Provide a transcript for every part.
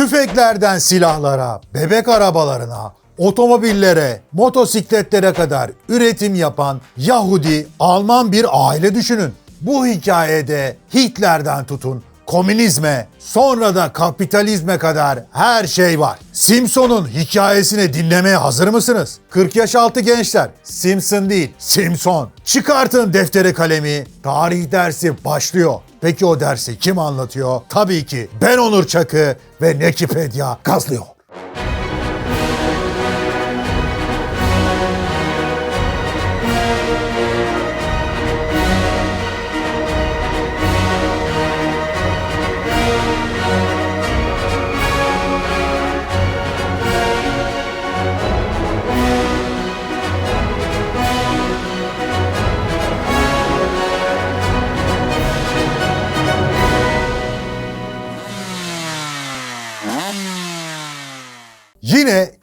Tüfeklerden silahlara, bebek arabalarına, otomobillere, motosikletlere kadar üretim yapan Yahudi, Alman bir aile düşünün. Bu hikayede Hitler'den tutun komünizme, sonra da kapitalizme kadar her şey var. Simpson'un hikayesini dinlemeye hazır mısınız? 40 yaş altı gençler, Simpson değil, Simpson. Çıkartın defteri kalemi, tarih dersi başlıyor. Peki o dersi kim anlatıyor? Tabii ki ben Onur Çakı ve Nekipedia gazlıyor.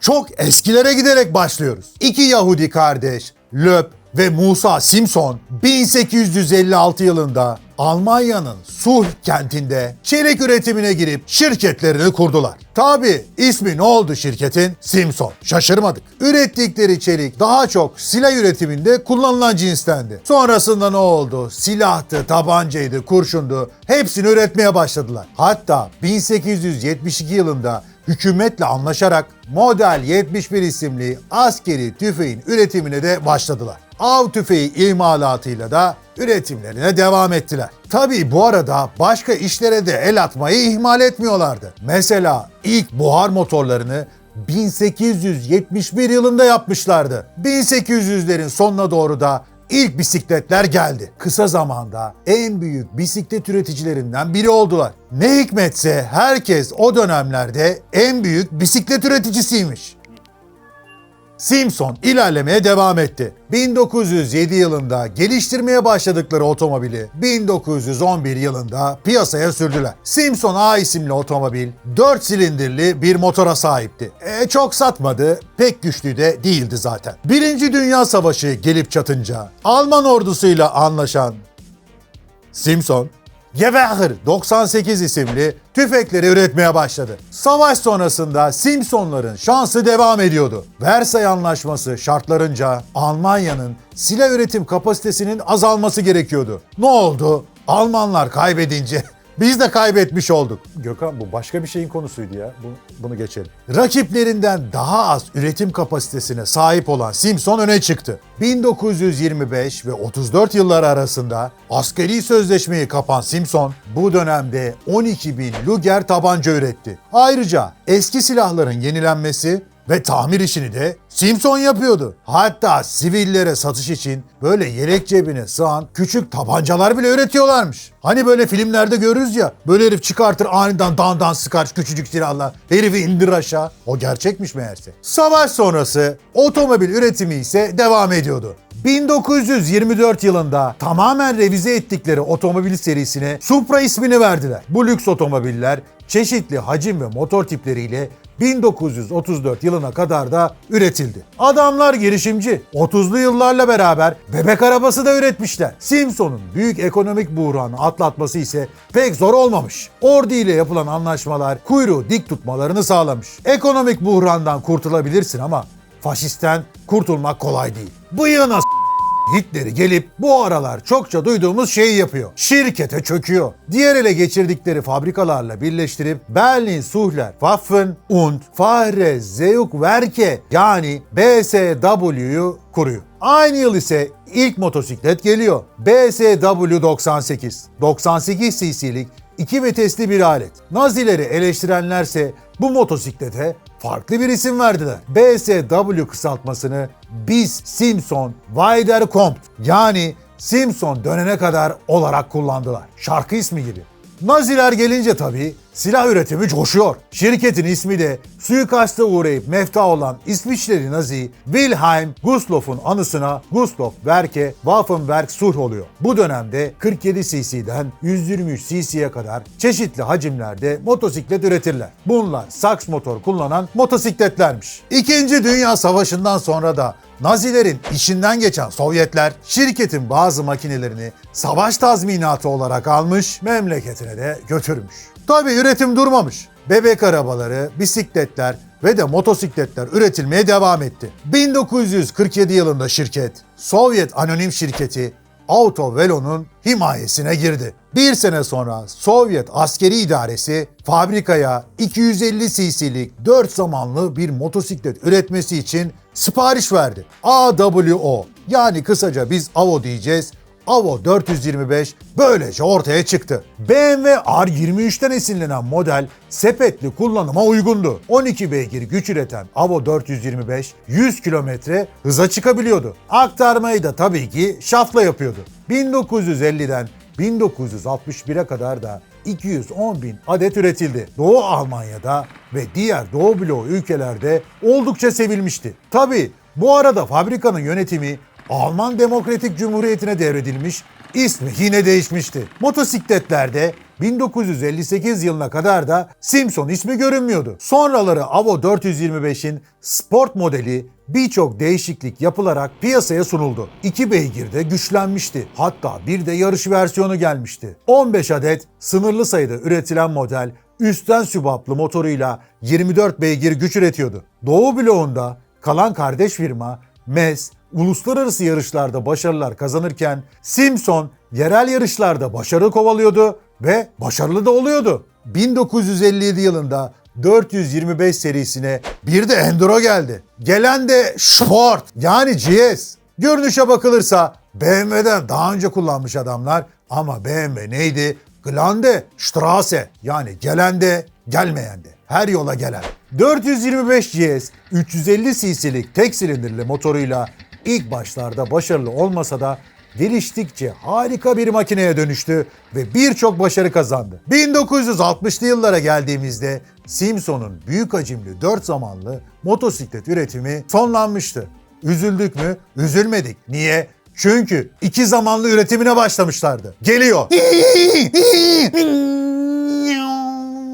Çok eskilere giderek başlıyoruz. İki Yahudi kardeş, Löp ve Musa Simpson 1856 yılında Almanya'nın Suhl kentinde çelik üretimine girip şirketlerini kurdular. Tabi ismi ne oldu şirketin? Simpson. Şaşırmadık. Ürettikleri çelik daha çok silah üretiminde kullanılan cinstendi. Sonrasında ne oldu? Silahtı, tabancaydı, kurşundu. Hepsini üretmeye başladılar. Hatta 1872 yılında hükümetle anlaşarak Model 71 isimli askeri tüfeğin üretimine de başladılar. Av tüfeği imalatıyla da üretimlerine devam ettiler. Tabii bu arada başka işlere de el atmayı ihmal etmiyorlardı. Mesela ilk buhar motorlarını 1871 yılında yapmışlardı. 1800'lerin sonuna doğru da İlk bisikletler geldi. Kısa zamanda en büyük bisiklet üreticilerinden biri oldular. Ne hikmetse herkes o dönemlerde en büyük bisiklet üreticisiymiş. Simpson ilerlemeye devam etti. 1907 yılında geliştirmeye başladıkları otomobili 1911 yılında piyasaya sürdüler. Simpson A isimli otomobil 4 silindirli bir motora sahipti. E, çok satmadı, pek güçlü de değildi zaten. Birinci Dünya Savaşı gelip çatınca Alman ordusuyla anlaşan Simpson Gewehr 98 isimli tüfekleri üretmeye başladı. Savaş sonrasında Simpsonların şansı devam ediyordu. Versay Anlaşması şartlarınca Almanya'nın silah üretim kapasitesinin azalması gerekiyordu. Ne oldu? Almanlar kaybedince biz de kaybetmiş olduk. Gökhan bu başka bir şeyin konusuydu ya. Bunu, bunu geçelim. Rakiplerinden daha az üretim kapasitesine sahip olan Simpson öne çıktı. 1925 ve 34 yılları arasında askeri sözleşmeyi kapan Simpson bu dönemde 12 bin Luger tabanca üretti. Ayrıca eski silahların yenilenmesi ve tamir işini de Simpson yapıyordu. Hatta sivillere satış için böyle yelek cebine sığan küçük tabancalar bile üretiyorlarmış. Hani böyle filmlerde görürüz ya böyle herif çıkartır aniden dan dan sıkar küçücük silahla herifi indir aşağı. O gerçekmiş meğerse. Savaş sonrası otomobil üretimi ise devam ediyordu. 1924 yılında tamamen revize ettikleri otomobil serisine Supra ismini verdiler. Bu lüks otomobiller çeşitli hacim ve motor tipleriyle 1934 yılına kadar da üretildi. Adamlar girişimci. 30'lu yıllarla beraber bebek arabası da üretmişler. Simpson'un büyük ekonomik buhranı atlatması ise pek zor olmamış. Ordu ile yapılan anlaşmalar kuyruğu dik tutmalarını sağlamış. Ekonomik buhrandan kurtulabilirsin ama faşisten kurtulmak kolay değil. Bıyığına Hitler'i gelip bu aralar çokça duyduğumuz şeyi yapıyor. Şirkete çöküyor. Diğer ele geçirdikleri fabrikalarla birleştirip Berlin Suhler Waffen und Fahre Zeugwerke yani BSW'yu kuruyor. Aynı yıl ise ilk motosiklet geliyor. BSW 98. 98 cc'lik iki vitesli bir alet. Nazileri eleştirenlerse bu motosiklete farklı bir isim verdiler. BSW kısaltmasını Bis Simpson Weiderkommt yani Simpson dönene kadar olarak kullandılar. Şarkı ismi gibi. Naziler gelince tabii silah üretimi coşuyor. Şirketin ismi de suikaste uğrayıp mefta olan İsviçreli Nazi Wilhelm Gustloff'un anısına Gustloff Werke Waffenwerk Sulh oluyor. Bu dönemde 47 cc'den 123 cc'ye kadar çeşitli hacimlerde motosiklet üretirler. Bunlar saks motor kullanan motosikletlermiş. İkinci Dünya Savaşı'ndan sonra da Nazilerin işinden geçen Sovyetler şirketin bazı makinelerini savaş tazminatı olarak almış, memleketine de götürmüş. Tabi üretim durmamış. bebek arabaları, bisikletler ve de motosikletler üretilmeye devam etti. 1947 yılında şirket, Sovyet anonim şirketi Auto Velo'nun himayesine girdi. Bir sene sonra Sovyet askeri idaresi fabrikaya 250 cc'lik 4 zamanlı bir motosiklet üretmesi için sipariş verdi. AWO yani kısaca biz AVO diyeceğiz. Avo 425 böylece ortaya çıktı. BMW R23'ten esinlenen model sepetli kullanıma uygundu. 12 beygir güç üreten Avo 425 100 kilometre hıza çıkabiliyordu. Aktarmayı da tabii ki şafla yapıyordu. 1950'den 1961'e kadar da 210 bin adet üretildi. Doğu Almanya'da ve diğer Doğu bloğu ülkelerde oldukça sevilmişti. Tabii bu arada fabrikanın yönetimi Alman Demokratik Cumhuriyeti'ne devredilmiş, ismi yine değişmişti. Motosikletlerde 1958 yılına kadar da Simpson ismi görünmüyordu. Sonraları Avo 425'in sport modeli birçok değişiklik yapılarak piyasaya sunuldu. 2 beygirde güçlenmişti. Hatta bir de yarış versiyonu gelmişti. 15 adet sınırlı sayıda üretilen model üstten sübaplı motoruyla 24 beygir güç üretiyordu. Doğu bloğunda kalan kardeş firma MES uluslararası yarışlarda başarılar kazanırken Simpson yerel yarışlarda başarı kovalıyordu ve başarılı da oluyordu. 1957 yılında 425 serisine bir de Enduro geldi. Gelen de Sport yani GS. Görünüşe bakılırsa BMW'den daha önce kullanmış adamlar ama BMW neydi? Glande Strasse yani gelen de gelmeyen de her yola gelen. 425 GS 350 cc'lik tek silindirli motoruyla ilk başlarda başarılı olmasa da geliştikçe harika bir makineye dönüştü ve birçok başarı kazandı. 1960'lı yıllara geldiğimizde Simpson'un büyük hacimli 4 zamanlı motosiklet üretimi sonlanmıştı. Üzüldük mü? Üzülmedik. Niye? Çünkü iki zamanlı üretimine başlamışlardı. Geliyor.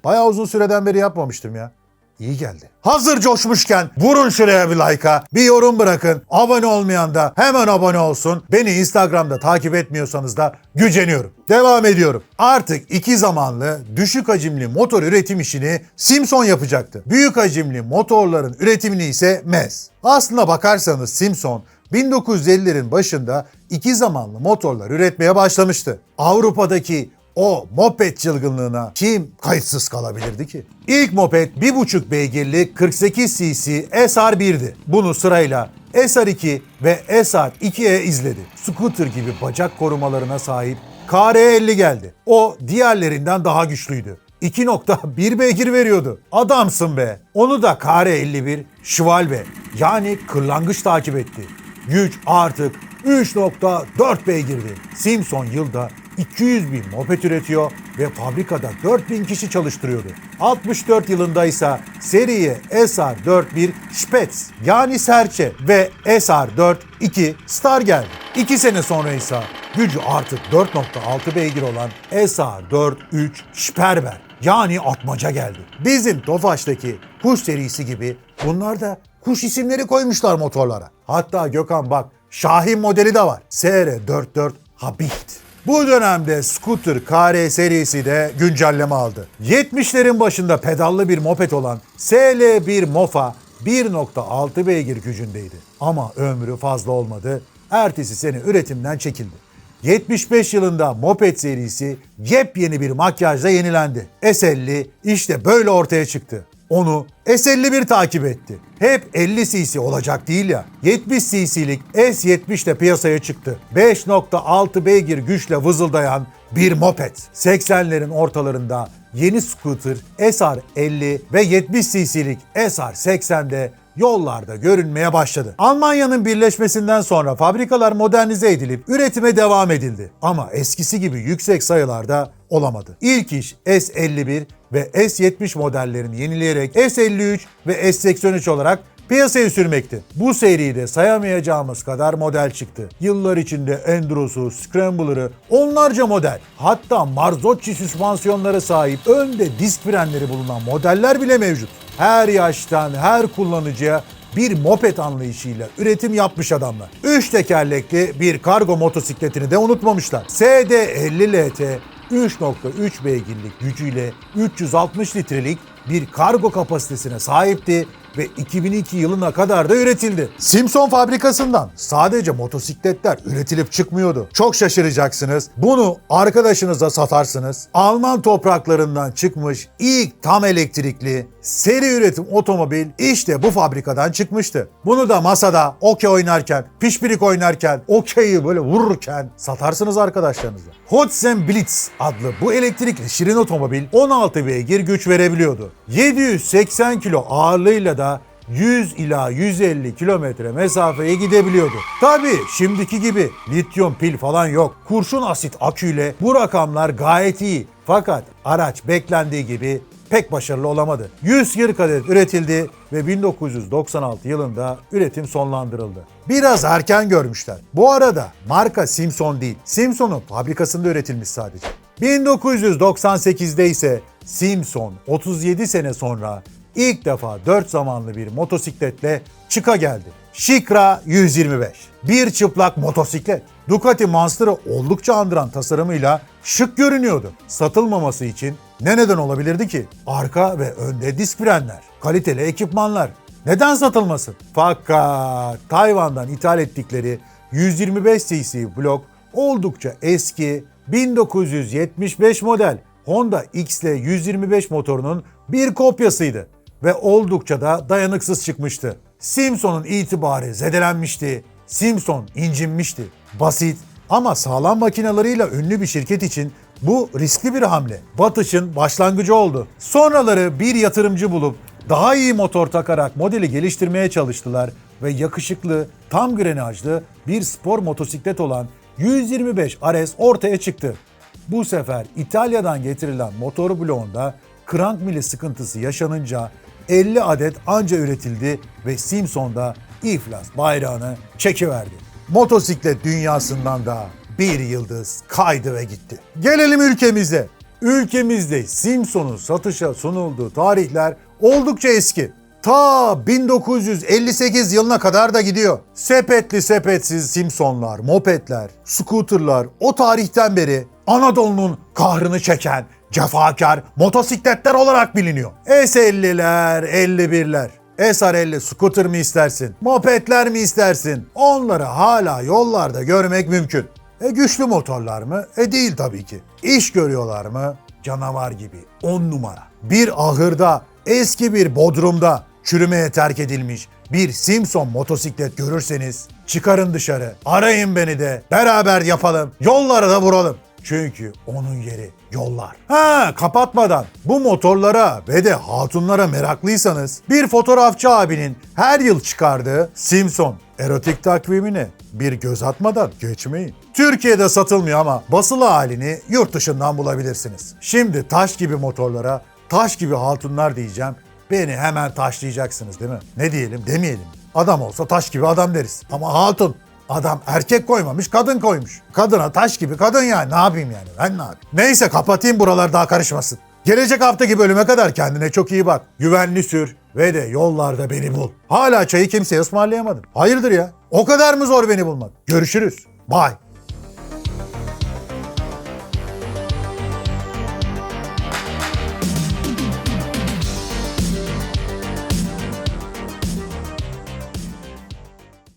Bayağı uzun süreden beri yapmamıştım ya. İyi geldi. Hazır coşmuşken vurun şuraya bir like'a, bir yorum bırakın. Abone olmayan da hemen abone olsun. Beni Instagram'da takip etmiyorsanız da güceniyorum. Devam ediyorum. Artık iki zamanlı düşük hacimli motor üretim işini Simpson yapacaktı. Büyük hacimli motorların üretimini ise MES. Aslına bakarsanız Simpson 1950'lerin başında iki zamanlı motorlar üretmeye başlamıştı. Avrupa'daki o moped çılgınlığına kim kayıtsız kalabilirdi ki? İlk moped 1.5 beygirli 48 cc SR1'di. Bunu sırayla SR2 ve SR2'ye izledi. Scooter gibi bacak korumalarına sahip KR50 geldi. O diğerlerinden daha güçlüydü. 2.1 beygir veriyordu. Adamsın be. Onu da KR51 Schwalbe yani kırlangıç takip etti. Güç artık 3.4 beygirdi. Simpson yılda 200 bin moped üretiyor ve fabrikada 4000 kişi çalıştırıyordu. 64 yılında ise seriye SR41 Spets yani serçe ve SR42 Star geldi. 2 sene sonra ise gücü artık 4.6 beygir olan SR43 Sperber yani atmaca geldi. Bizim Tofaş'taki kuş serisi gibi bunlar da kuş isimleri koymuşlar motorlara. Hatta Gökhan bak Şahin modeli de var. SR44 Habit. Bu dönemde Scooter KR serisi de güncelleme aldı. 70'lerin başında pedallı bir moped olan SL1 Mofa 1.6 beygir gücündeydi. Ama ömrü fazla olmadı. Ertesi sene üretimden çekildi. 75 yılında Moped serisi yepyeni bir makyajla yenilendi. S50 işte böyle ortaya çıktı. Onu S51 takip etti. Hep 50 cc olacak değil ya. 70 cc'lik S70 de piyasaya çıktı. 5.6 beygir güçle vızıldayan bir moped. 80'lerin ortalarında yeni scooter SR50 ve 70 cc'lik SR80'de yollarda görünmeye başladı. Almanya'nın birleşmesinden sonra fabrikalar modernize edilip üretime devam edildi. Ama eskisi gibi yüksek sayılarda olamadı. İlk iş S51 ve S70 modellerini yenileyerek S53 ve S83 olarak piyasaya sürmekti. Bu seride sayamayacağımız kadar model çıktı. Yıllar içinde Endro'su, Scrambler'ı, onlarca model. Hatta Marzocchi süspansiyonlara sahip önde disk frenleri bulunan modeller bile mevcut. Her yaştan, her kullanıcıya bir moped anlayışıyla üretim yapmış adamlar. 3 tekerlekli bir kargo motosikletini de unutmamışlar. SD50 LT 3.3 beygirlik gücüyle 360 litrelik bir kargo kapasitesine sahipti ve 2002 yılına kadar da üretildi. Simpson fabrikasından sadece motosikletler üretilip çıkmıyordu. Çok şaşıracaksınız. Bunu arkadaşınıza satarsınız. Alman topraklarından çıkmış ilk tam elektrikli seri üretim otomobil işte bu fabrikadan çıkmıştı. Bunu da masada okey oynarken, pişpirik oynarken, okeyi böyle vururken satarsınız arkadaşlarınıza. Hotsen Blitz adlı bu elektrikli şirin otomobil 16 beygir güç verebiliyordu. 780 kilo ağırlığıyla da 100 ila 150 kilometre mesafeye gidebiliyordu. Tabi şimdiki gibi lityum pil falan yok. Kurşun asit aküyle bu rakamlar gayet iyi. Fakat araç beklendiği gibi pek başarılı olamadı. 140 adet üretildi ve 1996 yılında üretim sonlandırıldı. Biraz erken görmüşler. Bu arada marka Simpson değil. Simpson'un fabrikasında üretilmiş sadece. 1998'de ise Simpson 37 sene sonra ilk defa 4 zamanlı bir motosikletle çıka geldi. Shikra 125. Bir çıplak motosiklet. Ducati Monster'ı oldukça andıran tasarımıyla şık görünüyordu. Satılmaması için ne neden olabilirdi ki? Arka ve önde disk frenler, kaliteli ekipmanlar. Neden satılmasın? Fakat Tayvan'dan ithal ettikleri 125 cc blok oldukça eski 1975 model Honda XL 125 motorunun bir kopyasıydı ve oldukça da dayanıksız çıkmıştı. Simpson'un itibarı zedelenmişti. Simpson incinmişti. Basit ama sağlam makinalarıyla ünlü bir şirket için bu riskli bir hamle. Batış'ın başlangıcı oldu. Sonraları bir yatırımcı bulup daha iyi motor takarak modeli geliştirmeye çalıştılar ve yakışıklı, tam grenajlı bir spor motosiklet olan 125 RS ortaya çıktı. Bu sefer İtalya'dan getirilen motor bloğunda krank mili sıkıntısı yaşanınca 50 adet anca üretildi ve Simpson da iflas bayrağını çekiverdi. Motosiklet dünyasından da bir yıldız kaydı ve gitti. Gelelim ülkemize. Ülkemizde Simpson'un satışa sunulduğu tarihler oldukça eski. Ta 1958 yılına kadar da gidiyor. Sepetli sepetsiz Simpsonlar, mopedler, scooterlar o tarihten beri Anadolu'nun kahrını çeken cefakar motosikletler olarak biliniyor. S50'ler, 51'ler. SR50 scooter mi istersin? Mopedler mi istersin? Onları hala yollarda görmek mümkün. E güçlü motorlar mı? E değil tabii ki. İş görüyorlar mı? Canavar gibi. 10 numara. Bir ahırda, eski bir bodrumda çürümeye terk edilmiş bir Simpson motosiklet görürseniz çıkarın dışarı. Arayın beni de. Beraber yapalım. Yollara da vuralım. Çünkü onun yeri yollar. Ha kapatmadan bu motorlara ve de hatunlara meraklıysanız bir fotoğrafçı abinin her yıl çıkardığı Simpson erotik takvimine bir göz atmadan geçmeyin. Türkiye'de satılmıyor ama basılı halini yurt dışından bulabilirsiniz. Şimdi taş gibi motorlara taş gibi hatunlar diyeceğim. Beni hemen taşlayacaksınız değil mi? Ne diyelim demeyelim. Adam olsa taş gibi adam deriz. Ama hatun Adam erkek koymamış, kadın koymuş. Kadına taş gibi kadın yani. Ne yapayım yani? Ben ne yapayım? Neyse kapatayım buralar daha karışmasın. Gelecek haftaki bölüme kadar kendine çok iyi bak. Güvenli sür ve de yollarda beni bul. Hala çayı kimseye ısmarlayamadım. Hayırdır ya? O kadar mı zor beni bulmak? Görüşürüz. Bye.